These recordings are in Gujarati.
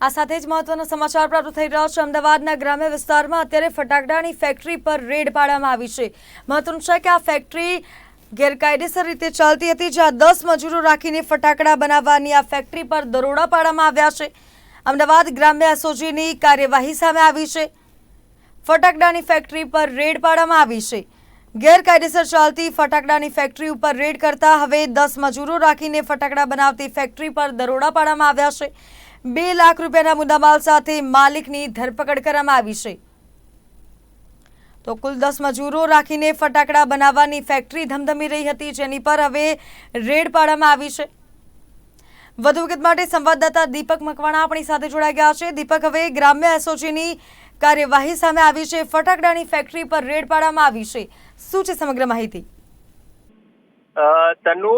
આ સાથે જ મહત્વના સમાચાર પ્રાપ્ત થઈ રહ્યો છે. અમદાવાદના ગ્રામ્ય વિસ્તારમાં અત્યારે ફટાકડાની ફેક્ટરી પર રેડ પાડવામાં આવી છે. મહત્વનું છે કે આ ફેક્ટરી ગેરકાયદેસર રીતે ચાલતી હતી, જ્યાં દસ મજૂરો રાખીને ફટાકડા બનાવવાની આ ફેક્ટરી પર દરોડા પાડવામાં આવ્યા છે. અમદાવાદ ગ્રામ્ય એસઓજીની કાર્યવાહી સામે આવી છે. ફટાકડાની ફેક્ટરી પર રેડ પાડવામાં આવી છે. ગેરકાયદેસર ચાલતી ફટાકડાની ફેક્ટરી ઉપર રેડ કરતા હવે દસ મજૂરો રાખીને ફટાકડા બનાવતી ફેક્ટરી પર દરોડા પાડવામાં આવ્યા છે. બે લાખ રૂપિયાના મુદ્દામાલ સાથે માલિકની ધરપકડ કરવામાં આવી છે. તો કુલ દસ મજૂરો રાખીને ફટાકડા બનાવવાની ફેક્ટરી ધમધમી રહી હતી, જેની પર હવે રેડ પાડવામાં આવી છે. વધુ વિગત માટે સંવાદદાતા દીપક મકવાણા આપણી સાથે જોડાઈ ગયા છે. દીપક, હવે ગ્રામ્ય એસઓજીની કાર્યવાહી સામે આવી છે. ફટાકડાની ફેક્ટરી પર રેડ પાડવામાં આવી છે. શું છે સમગ્ર માહિતી? અ, તનુ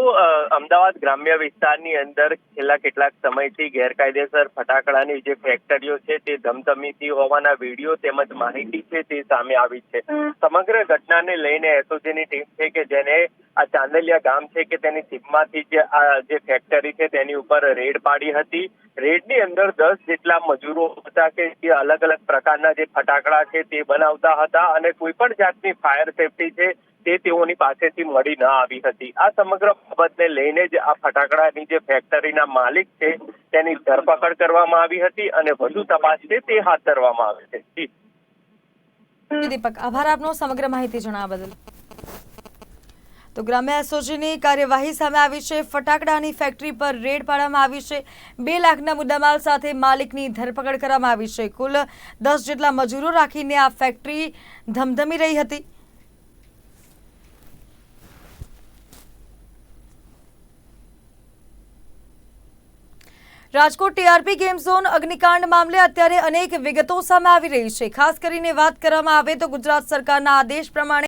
અમદાવાદ ગ્રામ્ય વિસ્તારની અંદર છેલ્લા કેટલાક સમયથી ગેરકાયદેસર ફટાકડાની જે ફેક્ટરીઓ છે તે ધમધમીતી હોવાના વીડિયો તેમજ માહિતી છે તે સામે આવી છે. સમગ્ર ઘટનાને લઈને એસઓજીની ટીમ છે કે જેને આ ચાંદલિયા ગામ છે કે તેની સીમમાંથી જે આ જે ફેક્ટરી છે તેની ઉપર રેડ પાડી હતી. રેડની અંદર દસ જેટલા મજૂરો હતા કે જે અલગ અલગ પ્રકારના જે ફટાકડા છે તે બનાવતા હતા અને કોઈ પણ જાતની ફાયર સેફટી છે તે તેઓની પાસેથી મળી ન આવી હતી. આ સમગ્ર બાબતને લઈને જ આ ફટાકડાની જે ફેક્ટરીના માલિક છે તેની ધરપકડ કરવામાં આવી હતી અને વધુ તપાસ છે તે હાથ ધરવામાં આવે છે. દીપક, આભાર આપનો સમગ્ર માહિતી જણાવવા બદલ. તો ગ્રામ્ય એસઓજીની કાર્યવાહી સામે આવી છે. ફટાકડાની ફેક્ટરી પર રેડ પાડવામાં આવી છે. બે લાખના મુદ્દામાલ સાથે માલિકની ધરપકડ કરવામાં આવી છે. કુલ દસ જેટલા મજૂરો રાખીને આ ફેક્ટરી ધમધમી રહી હતી. રાજકોટ ટીઆરપી ગેમ ઝોન અગ્નિકાંડ મામલે અત્યારે અનેક વિગતો સામે આવી રહી છે. ખાસ કરીને વાત કરવામાં આવે તો ગુજરાત સરકારના આદેશ પ્રમાણે